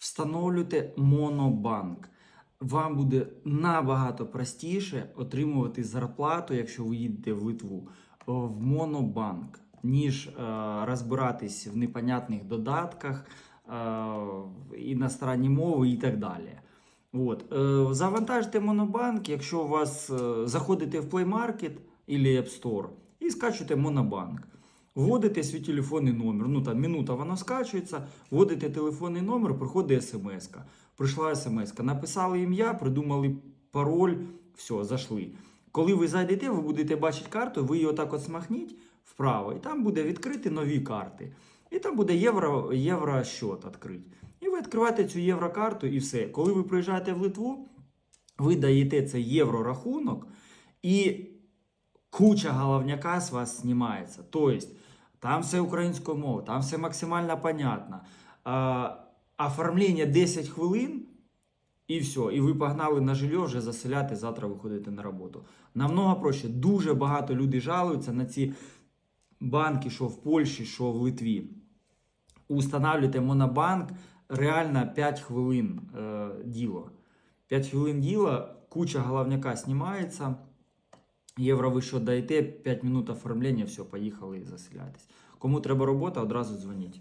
Встановлюйте монобанк. Вам буде набагато простіше отримувати зарплату, якщо ви їдете в Литву, в монобанк, ніж е, розбиратись в непонятних додатках, е, іностранні мови і так далі. От. Е, завантажте монобанк, якщо у вас е, заходите в Play Market або App Store і скачуєте монобанк. Вводите свій телефонний номер. Ну там минута воно скачується, вводите телефонний номер, приходить смс. Прийшла смс. Написали ім'я, придумали пароль, все, зайшли. Коли ви зайдете, ви будете бачити карту, ви її отак от смахніть вправо, і там буде відкрити нові карти. І там буде євро, єврощот відкрити. І ви відкриваєте цю єврокарту і все. Коли ви приїжджаєте в Литву, ви даєте цей єврорахунок, і куча головняка з вас знімається. Тобто, там все українською мовою, там все максимально понятно. А, оформлення 10 хвилин, і все. І ви погнали на жилье вже заселяти, завтра виходите на роботу. Намного проще. Дуже багато людей жалуються на ці банки, що в Польщі, що в Литві. Устанавлюйте монобанк реально 5 хвилин е, діло. 5 хвилин діла, куча головняка знімається. Євро ви що даєте, 5 минут оформлення, все, поїхали заселятись. Кому треба робота, одразу дзвоніть.